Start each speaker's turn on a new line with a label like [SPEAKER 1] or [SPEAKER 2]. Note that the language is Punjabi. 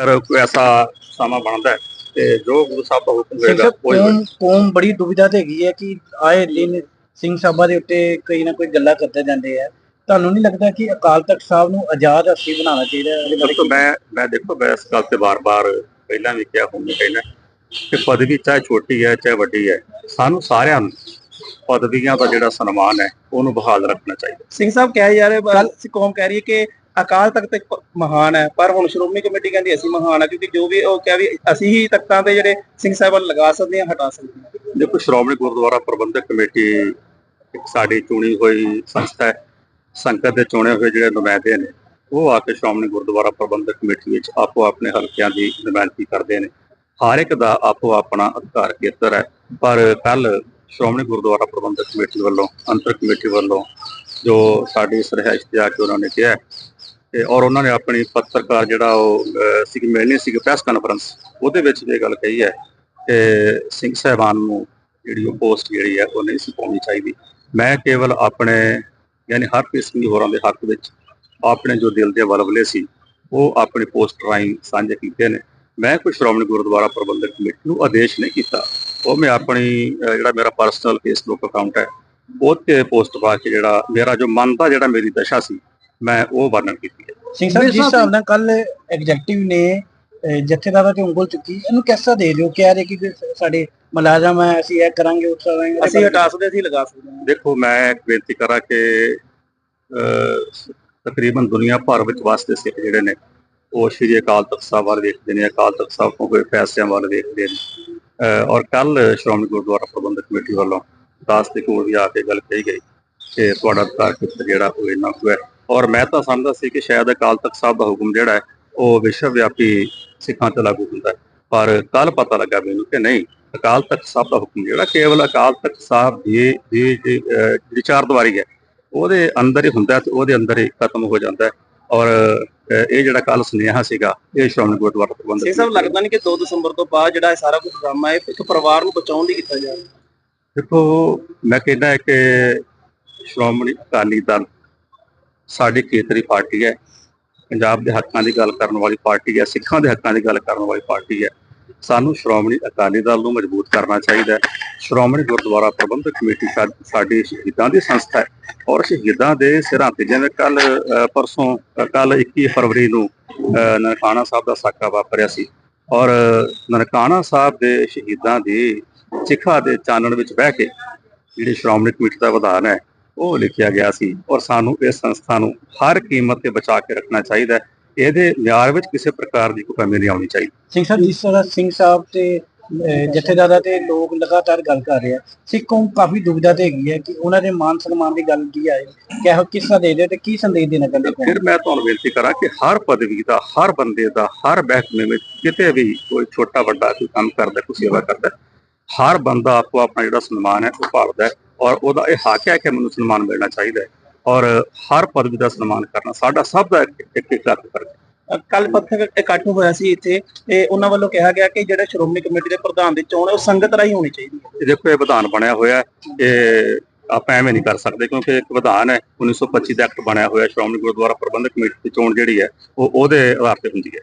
[SPEAKER 1] ਅਗਰ ਕੋਈ ਐਸਾ ਸਮਾਂ ਬਣਦਾ ਹੈ ਤੇ ਜੋ ਗੁਰੂ ਸਾਹਿਬ ਦਾ ਹੁਕਮ ਹੋਏਗਾ ਹੀ
[SPEAKER 2] ਕੌਮ ਕੌਮ ਬੜੀ ਦੁਵਿਧਾ ਤੇ ਹੈਗੀ ਹੈ ਕਿ ਆਏ ਦਿਨ ਸਿੰਘ ਸਾਹਿਬਾਂ ਦੇ ਉੱਤੇ ਕੋਈ ਨਾ ਕੋਈ ਗੱਲਾਂ ਕਰਦੇ ਜਾਂਦੇ ਆ। ਤੁਹਾਨੂੰ ਨਹੀਂ ਲੱਗਦਾ ਕਿ ਅਕਾਲ ਤਖਤ ਸਾਹਿਬ ਨੂੰ ਆਜ਼ਾਦ ਹਸਤੀ ਬਣਾਉਣਾ ਚਾਹੀਦਾ ਹੈ?
[SPEAKER 1] ਦੇਖੋ ਮੈਂ ਮੈਂ ਦੇਖੋ ਮੈਂ ਇਸ ਗੱਲ ਤੇ ਬਾਰ-ਬਾਰ ਪਹਿਲਾਂ ਵੀ ਕਿਹਾ ਹੁਣ ਵੀ ਕਹਿਣਾ ਕਿ ਪਦਵੀ ਚਾਹੇ ਛੋਟੀ ਹੈ ਚਾਹੇ ਵੱਡੀ ਹੈ ਸਾਨੂੰ ਸਾਰਿਆਂ ਨੂੰ ਪਦਵੀਆਂ ਦਾ ਜਿਹੜਾ ਸਨਮਾਨ ਹੈ ਉਹਨੂੰ ਬਹਾਲ ਰੱਖਣਾ ਚਾਹੀਦਾ।
[SPEAKER 3] ਸਿੰਘ ਸਾਹਿਬ ਕਹਿ ਜਾ ਰਹੇ ਅਸੀਂ ਕੌਮ ਕਹਿ ਰਹੀ ਹੈ ਕਿ ਅਕਾਲ ਤਖਤ ਇੱਕ ਮਹਾਨ ਹੈ, ਪਰ ਹੁਣ ਸ਼੍ਰੋਮਣੀ ਕਮੇਟੀ ਕਹਿੰਦੀ ਅਸੀਂ ਮਹਾਨ ਹੈ, ਕਿਉਂਕਿ ਜੋ ਵੀ ਉਹ ਕਿਹਾ ਵੀ ਅਸੀਂ ਹੀ ਤਖਤਾਂ ਤੇ ਜਿਹੜੇ ਸਿੰਘ ਸਾਹਿਬਾਨ ਲਗਾ ਸਕਦੇ ਹਾਂ, ਹਟਾ ਸਕਦੇ ਹਾਂ।
[SPEAKER 1] ਦੇਖੋ, ਸ਼੍ਰੋਮਣੀ ਗੁਰਦੁਆਰਾ ਪ੍ਰਬੰਧਕ ਕਮੇਟੀ ਇੱਕ ਸਾਡੀ ਚੁਣੀ ਹੋਈ ਸੰਸਥਾ ਹੈ, ਸੰਗਤ ਦੇ ਚੁਣੇ ਹੋਏ ਜਿਹੜੇ ਨੁਮਾਇੰਦੇ ਨੇ, ਉਹ ਆ ਕੇ ਸ਼੍ਰੋਮਣੀ ਗੁਰਦੁਆਰਾ ਪ੍ਰਬੰਧਕ ਕਮੇਟੀ ਵਿੱਚ ਆਪੋ ਆਪਣੇ ਹਲਕਿਆਂ ਦੀ ਨੁਮਾਇੰਦਗੀ ਕਰਦੇ ਨੇ। ਹਰ ਇੱਕ ਦਾ ਆਪੋ ਆਪਣਾ ਅਧਿਕਾਰ ਖੇਤਰ ਹੈ, ਪਰ ਕੱਲ ਸ਼੍ਰੋਮਣੀ ਗੁਰਦੁਆਰਾ ਪ੍ਰਬੰਧਕ ਕਮੇਟੀ ਵੱਲੋਂ, ਅੰਤਰ ਕਮੇਟੀ ਵੱਲੋਂ ਜੋ ਸਾਡੀ ਸਰਹਾਇਸ਼ ਤੇ ਆ ਕੇ ਉਹਨਾਂ ਨੇ ਕਿਹਾ ਤੇ ਔਰ ਉਹਨਾਂ ਨੇ ਆਪਣੀ ਪੱਤਰਕਾਰ ਜਿਹੜਾ ਉਹ ਅਹ, ਸੀ ਮਿਲਣੀ ਸੀ ਪ੍ਰੈਸ ਕਾਨਫਰੰਸ ਉਹਦੇ ਵਿੱਚ ਵੀ ਇਹ ਗੱਲ ਕਹੀ ਹੈ ਕਿ ਸਿੰਘ ਸਾਹਿਬਾਨ ਨੂੰ ਜਿਹੜੀ ਉਹ ਪੋਸਟ ਜਿਹੜੀ ਹੈ ਉਹ ਨਹੀਂ ਸੀ ਪਾਉਣੀ ਚਾਹੀਦੀ। ਮੈਂ ਕੇਵਲ ਆਪਣੇ ਯਾਨੀ ਹਰਪ੍ਰੀਤ ਸਿੰਘ ਹੋਰਾਂ ਦੇ ਹੱਕ ਵਿੱਚ ਆਪਣੇ ਜੋ ਦਿਲ ਦੇ ਵਲਵਲੇ ਸੀ ਉਹ ਆਪਣੀ ਪੋਸਟ ਰਾਹੀਂ ਸਾਂਝੇ ਕੀਤੇ ਨੇ। ਮੈਂ ਕੋਈ ਸ਼੍ਰੋਮਣੀ ਗੁਰਦੁਆਰਾ ਪ੍ਰਬੰਧਕ ਕਮੇਟੀ ਨੂੰ ਆਦੇਸ਼ ਨਹੀਂ ਕੀਤਾ। ਉਹ ਮੈਂ ਆਪਣੀ ਜਿਹੜਾ ਮੇਰਾ ਪਰਸਨਲ ਫੇਸਬੁੱਕ ਅਕਾਊਂਟ ਹੈ ਉਹ ਤੇ ਪੋਸਟ ਪਾ ਕੇ ਜਿਹੜਾ ਮੇਰਾ ਜੋ ਮਨ ਦਾ ਜਿਹੜਾ ਮੇਰੀ ਦਸ਼ਾ ਸੀ ਮੈਂ ਉਹ ਵਰਣਨ ਕੀਤੀ ਹੈ।
[SPEAKER 2] ਸਿੰਘ ਸਾਹਿਬ ਜਿਸ ਹਿਸਾਬ ਨਾਲ ਕੱਲ ਐਗਜ਼ੈਕਟਿਵ ਨੇ ਜਥੇਦਾਰਾਂ ਤੇ ਉਂਗਲ ਚੁੱਕੀ ਇਹਨੂੰ ਕਿਹਦਾ ਦੇ ਦਿਓ? ਕਹਿ ਰਹੇ ਕਿ ਸਾਡੇ ਮੁਲਾਜ਼ਮ ਹੈ ਅਸੀਂ ਇਹ ਕਰਾਂਗੇ ਉਹ ਕਰਾਂਗੇ।
[SPEAKER 3] ਅਸੀਂ ਹਟਾ ਸਕਦੇ ਅਸੀਂ ਲਗਾ ਸਕਦੇ ਹਾਂ।
[SPEAKER 1] ਦੇਖੋ ਮੈਂ ਇੱਕ ਬੇਨਤੀ ਕਰਾਂ ਕਿ ਤਕਰੀਬਨ ਦੁਨੀਆ ਭਰ ਵਿੱਚ ਵਸਦੇ ਸਿੱਖ ਜਿਹੜੇ ਨੇ ਉਹ ਸ਼੍ਰੀ ਅਕਾਲ ਤਖਤ ਸਾਹਿਬ ਵੱਲ ਵੇਖਦੇ ਨੇ ਅਕਾਲ ਤਖਤ ਸਾਹਿਬ ਤੋਂ ਹੋਏ ਫੈਸਲਿਆਂ ਵੱਲ ਵੇਖਦੇ ਨੇ। ਅਹ, ਔਰ ਕੱਲ ਸ਼੍ਰੋਮਣੀ ਗੁਰਦੁਆਰਾ ਪ੍ਰਬੰਧਕ ਕਮੇਟੀ ਵੱਲੋਂ ਦਾਸ ਦੇ ਕੋਲ ਵੀ ਆ ਕੇ ਗੱਲ ਕਹੀ ਗਈ ਕਿ ਤੁਹਾਡਾ ਅਧਿਕਾਰ ਜਿਹੜਾ ਉਹ ਇੰਨਾ ਕੁ ਹੈ। ਔਰ ਮੈਂ ਤਾਂ ਸਮਝਦਾ ਸੀ ਕਿ ਸ਼ਾਇਦ ਅਕਾਲ ਤਖਤ ਸਾਹਿਬ ਦਾ ਹੁਕਮ ਜਿਹੜਾ ਹੈ ਉਹ ਵਿਸ਼ਵ ਵਿਆਪੀ ਸਿੱਖਾਂ ਤੇ ਲਾਗੂ ਹੁੰਦਾ ਹੈ। ਪਰ ਕੱਲ ਪਤਾ ਲੱਗਾ ਮੈਨੂੰ ਕਿ ਨਹੀਂ ਅਕਾਲ ਤਖਤ ਸਾਹਿਬ ਦਾ ਹੁਕਮ ਜਿਹੜਾ ਕੇਵਲ ਅਕਾਲ ਤਖਤ ਸਾਹਿਬ ਦੀ ਜਿਹੜੀ ਚਾਰ ਦੀਵਾਰੀ ਹੈ ਉਹਦੇ ਅੰਦਰ ਹੀ ਹੁੰਦਾ ਤੇ ਉਹਦੇ ਅੰਦਰ ਹੀ ਖਤਮ ਹੋ ਜਾਂਦਾ ਹੈ। ਔਰ ਇਹ ਜਿਹੜਾ ਕੱਲ ਸੁਨੇਹਾ ਸੀਗਾ ਇਹ ਸ਼੍ਰੋਮਣੀ ਗੁਰਦੁਆਰਾ ਪ੍ਰਬੰਧਕ
[SPEAKER 3] ਸਿੰਘ ਸਾਹਿਬ ਲੱਗਦਾ ਨਹੀਂ ਕਿ 2 ਦਸੰਬਰ ਤੋਂ ਬਾਅਦ ਜਿਹੜਾ ਇਹ ਸਾਰਾ ਕੁਝ ਡਰਾਮਾ ਹੈ ਇੱਕ ਪਰਿਵਾਰ ਨੂੰ ਬਚਾਉਣ ਲਈ ਕੀਤਾ ਜਾ ਰਿਹਾ
[SPEAKER 1] ਦੇਖੋ ਮੈਂ ਕਹਿੰਦਾ ਕਿ ਸ਼੍ਰੋਮਣੀ ਅਕਾਲੀ ਦਲ ਸਾਡੀ ਖੇਤਰੀ ਪਾਰਟੀ ਹੈ। ਪੰਜਾਬ ਦੇ ਹੱਕਾਂ ਦੀ ਗੱਲ ਕਰਨ ਵਾਲੀ ਪਾਰਟੀ ਹੈ, ਸਿੱਖਾਂ ਦੇ ਹੱਕਾਂ ਦੀ ਗੱਲ ਕਰਨ ਵਾਲੀ ਪਾਰਟੀ ਹੈ। ਸਾਨੂੰ ਸ਼੍ਰੋਮਣੀ ਅਕਾਲੀ ਦਲ ਨੂੰ ਮਜ਼ਬੂਤ ਕਰਨਾ ਚਾਹੀਦਾ ਹੈ। ਸ਼੍ਰੋਮਣੀ ਗੁਰਦੁਆਰਾ ਪ੍ਰਬੰਧਕ ਕਮੇਟੀ ਸਾਡੀ ਸ਼ਹੀਦਾਂ ਦੀ ਸੰਸਥਾ ਹੈ ਔਰ ਸ਼ਹੀਦਾਂ ਦੇ ਸਿਰਾਂ ਤੇ ਜਿਵੇਂ ਕੱਲ ਪਰਸੋਂ ਕੱਲ 21 ਫਰਵਰੀ ਨੂੰ ਨਨਕਾਣਾ ਸਾਹਿਬ ਦਾ ਸਾਕਾ ਵਾਪਰਿਆ ਸੀ ਔਰ ਨਨਕਾਣਾ ਸਾਹਿਬ ਦੇ ਸ਼ਹੀਦਾਂ ਦੀ ਸਿੱਖਾ ਦੇ ਚਾਨਣ ਵਿੱਚ ਬਹਿ ਕੇ ਜਿਹੜੀ ਸ਼੍ਰੋਮਣੀ ਕਮੇਟੀ ਦਾ ਵਿਧਾਨ ਹੈ ਉਹ ਲਿਖਿਆ ਗਿਆ ਸੀ ਔਰ ਸਾਨੂੰ ਇਸ ਸੰਸਥਾ ਨੂੰ ਹਰ ਕੀਮਤ ਤੇ ਬਚਾ ਕੇ ਰੱਖਣਾ ਚਾਹੀਦਾ ਹੈ। ਇਹਦੇ ਮਿਆਰ ਵਿੱਚ ਕਿਸੇ ਪ੍ਰਕਾਰ ਦੀ ਕੋਈ ਕਮੀ ਨਹੀਂ ਆਉਣੀ ਚਾਹੀਦੀ।
[SPEAKER 2] ਸਿੰਘ ਸਾਹਿਬ ਜਿਸ ਤਰ੍ਹਾਂ ਸਿੰਘ ਸਾਹਿਬ ਤੇ ਜਥੇਦਾਰਾਂ ਤੇ ਲੋਕ ਲਗਾਤਾਰ ਗੱਲ ਕਰ ਰਹੇ ਆ ਸਿੱਖ ਕੌਮ ਕਾਫੀ ਦੁਵਿਧਾ ਤੇ ਹੈਗੀ ਹੈ ਕਿ ਉਹਨਾਂ ਦੇ ਮਾਨ ਸਨਮਾਨ ਦੀ ਗੱਲ ਕੀ ਆਏ ਕਿਹੋ ਕਿਸਾ ਦੇ ਦੇ ਤੇ ਕੀ ਸੰਦੇਸ਼ ਦੇਣਾ ਚਾਹੁੰਦੇ ਕੌਮ?
[SPEAKER 1] ਫਿਰ ਮੈਂ ਤੁਹਾਨੂੰ ਬੇਨਤੀ ਕਰਾਂ ਕਿ ਹਰ ਪਦਵੀ ਦਾ ਹਰ ਬੰਦੇ ਦਾ ਹਰ ਮਹਿਕਮੇ ਵਿੱਚ ਕਿਤੇ ਵੀ ਕੋਈ ਛੋਟਾ ਵੱਡਾ ਕੋਈ ਕੰਮ ਕਰਦਾ ਕੋਈ ਸੇਵਾ ਕਰਦਾ ਹਰ ਬੰਦਾ ਆਪੋ ਆਪਣਾ ਜਿਹੜਾ ਸਨਮਾਨ ਹੈ ਉਹ ਭਾਲਦਾ ਹੈ। ਔਰ ਉਹਦਾ ਇਹ ਹੱਕ ਹੈ ਕਿ ਮੈਨੂੰ ਸਨਮਾਨ ਮਿਲਣਾ ਚਾਹੀਦਾ ਹੈ ਔਰ ਹਰ ਪਦਵੀ ਦਾ ਸਨਮਾਨ ਕਰਨਾ ਸਾਡਾ ਸਭ ਦਾ ਇੱਕ ਇੱਕ ਹੱਕ ਹੈ।
[SPEAKER 3] ਕੱਲ ਪੱਥਰ ਇਕੱਠ ਹੋਇਆ ਸੀ ਇੱਥੇ ਤੇ ਉਹਨਾਂ ਵੱਲੋਂ ਕਿਹਾ ਗਿਆ ਕਿ ਜਿਹੜਾ ਸ਼੍ਰੋਮਣੀ ਕਮੇਟੀ ਦੇ ਪ੍ਰਧਾਨ ਦੀ ਚੋਣ ਹੈ ਉਹ ਸੰਗਤ ਰਾਹੀਂ ਹੋਣੀ ਚਾਹੀਦੀ ਹੈ।
[SPEAKER 1] ਦੇਖੋ ਇਹ ਵਿਧਾਨ ਬਣਿਆ ਹੋਇਆ ਇਹ ਆਪਾਂ ਐਵੇਂ ਨਹੀਂ ਕਰ ਸਕਦੇ ਕਿਉਂਕਿ ਇੱਕ ਵਿਧਾਨ ਹੈ 1925 ਦਾ ਐਕਟ ਬਣਿਆ ਹੋਇਆ ਸ਼੍ਰੋਮਣੀ ਗੁਰਦੁਆਰਾ ਪ੍ਰਬੰਧਕ ਕਮੇਟੀ ਦੀ ਚੋਣ ਜਿਹੜੀ ਹੈ ਉਹ ਉਹਦੇ ਆਧਾਰ ਤੇ ਹੁੰਦੀ ਹੈ।